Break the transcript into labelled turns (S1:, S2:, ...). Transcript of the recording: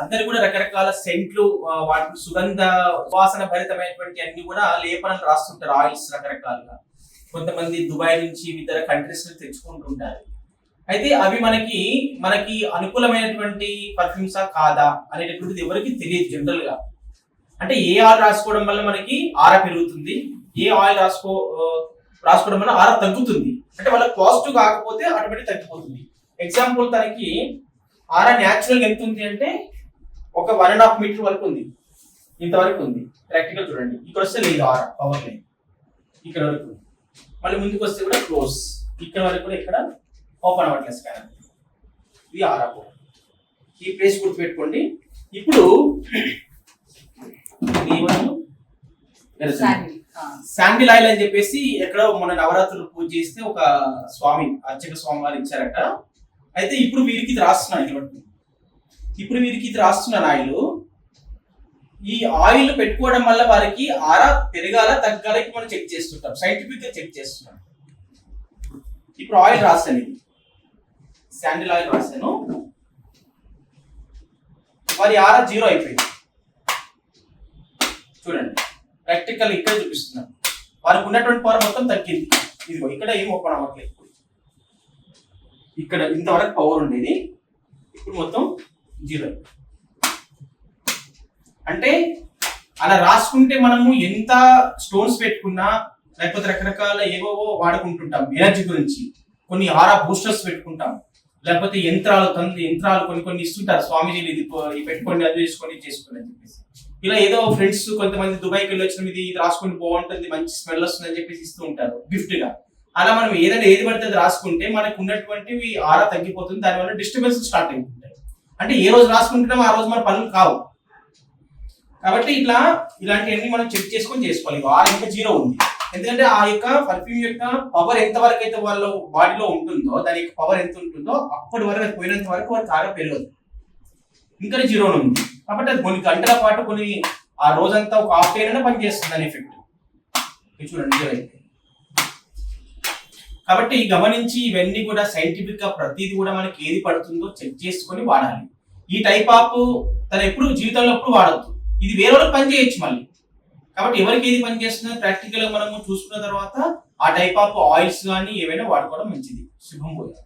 S1: అందరు కూడా రకరకాల సెంట్లు వాటి సుగంధ వాసన భరితమైనటువంటి అన్ని కూడా లేపనం రాస్తుంటారు ఆయిల్స్ రకరకాలుగా. కొంతమంది దుబాయ్ నుంచి ఇతర కంట్రీస్ నుంచి తెచ్చుకుంటుంటారు. అయితే అవి మనకి మనకి అనుకూలమైనటువంటి పర్ఫ్యూమ్సా కాదా అనేటటువంటిది ఎవరికి తెలియదు జనరల్గా. అంటే ఏ ఆయిల్ రాసుకోవడం వల్ల మనకి ఆర పెరుగుతుంది ఏ ఆయిల్ రాసుకో రాసుకోవడం వల్ల ఆర తగ్గుతుంది. అంటే వాళ్ళ పాజిటివ్ కాకపోతే ఆటోమేటిక్ తగ్గిపోతుంది. ఎగ్జాంపుల్ తనకి ఆర న్యాచురల్ ఎంత ఉంది అంటే ఒక వన్ అండ్ హాఫ్ మీటర్ వరకు ఉంది. ఇంతవరకు ఉంది. ప్రాక్టికల్ చూడండి. ఇక్కడ వస్తే లేదు ఆర పవర్ లైన్ ఇక్కడ వరకు ఉంది. మళ్ళీ ముందుకు వస్తే కూడా క్లోజ్ ఇక్కడ వరకు కూడా ఇక్కడ ఓపెన్ అవ్వట్లేదు స్కానర్ ఇది ఆరా పోర్ట్ ఈ ప్లేస్ గుర్తుపెట్టుకోండి. ఇప్పుడు?
S2: శాండిల్.
S1: ఆయిల్ అని చెప్పేసి ఎక్కడో మన నవరాత్రులు పూజ చేస్తే ఒక స్వామి అర్చక స్వామి వారు ఇచ్చారట. అయితే ఇప్పుడు వీరికి ఇది రాస్తున్నాను పట్టుకో. ఇప్పుడు వీరికి ఇది రాస్తున్నాను ఆయిల్. ఈ ఆయిల్ పెట్టుకోవడం వల్ల వారికి ఆరా పెరగాల తగ్గాలకి మనం చెక్ చేస్తుంటాం. సైంటిఫిక్గా చెక్ చేస్తున్నాం. ఇప్పుడు ఆయిల్ రాశాను ఇది. శాండిల్ ఆయిల్ రాశాను. వారి ఆరా జీరో అయిపోయింది. చూడండి. ప్రాక్టికల్ ఇక్కడ చూపిస్తున్నాను వారికి ఉన్నటువంటి పవర్ మొత్తం తగ్గింది. ఇదిగో ఇక్కడ ఏం ఓపెన్ అవ్వట్లేదు. ఇక్కడ ఇంతవరకు పవర్ ఉండేది. ఇప్పుడు మొత్తం జీరో. అంటే అలా రాసుకుంటే మనము ఎంత స్టోన్స్ పెట్టుకున్నా లేకపోతే రకరకాల ఏవేవో వాడుకుంటుంటాం ఎనర్జీ గురించి. కొన్ని ఆరా బూస్టర్స్ పెట్టుకుంటాం. లేకపోతే యంత్రాలు తంది యంత్రాలు కొన్ని కొన్ని ఇస్తుంటారు. స్వామీజీలు ఇది పెట్టుకోండి అది చేసుకోండి చేసుకోండి అని చెప్పేసి. ఇలా ఏదో ఫ్రెండ్స్ కొంతమంది దుబాయ్కి వెళ్ళి వచ్చిన ఇది ఇది రాసుకుని బాగుంటుంది మంచి స్మెల్ వస్తుంది అని చెప్పేసి ఇస్తూ ఉంటారు గిఫ్ట్గా. అలా మనం ఏదైనా ఏది పడితే అది రాసుకుంటే మనకు ఉన్నటువంటివి ఆరా తగ్గిపోతుంది దానివల్ల డిస్టర్బెన్స్ స్టార్ట్ అయిపోతాయి అంటే ఏ రోజు రాసుకుంటున్నాం ఆ రోజు మన పనులు కావు. కాబట్టి ఇట్లా ఇలాంటివన్నీ మనం చెక్ చేసుకొని చేసుకోవాలి. ఆర్ ఇంకా జీరో ఉంది. ఎందుకంటే ఆ యొక్క పర్ఫ్యూమ్ యొక్క పవర్ ఎంత వరకు అయితే వాళ్ళ బాడీలో ఉంటుందో దాని యొక్క పవర్ ఎంత ఉంటుందో అప్పటి వరకు అది పోయినంత వరకు వారికి ఆరా పెరగదు ఇంకా జీరో ఉంది. కాబట్టి అది కొన్ని గంటల పాటు కొన్ని ఆ రోజంతా ఒక హాఫ్ డే అయినా పనిచేస్తుంది దాని ఎఫెక్ట్ చూడండి. కాబట్టి గమనించి ఇవన్నీ కూడా సైంటిఫిక్గా ప్రతిదీ కూడా మనకి ఏది పడుతుందో చెక్ చేసుకొని వాడాలి. ఈ టైప్ ఆఫ్ తను ఎప్పుడు జీవితంలో ఎప్పుడు వాడద్దు. ఇది వేరే వాళ్ళకి పని చేయొచ్చు మళ్ళీ. కాబట్టి ఎవరికి ఏది పని చేస్తుందో ప్రాక్టికల్గా మనము చూసుకున్న తర్వాత ఆ టైప్ ఆఫ్ ఆయిల్స్ కానీ ఏవైనా వాడుకోవడం మంచిది. శుభం పోయాలి.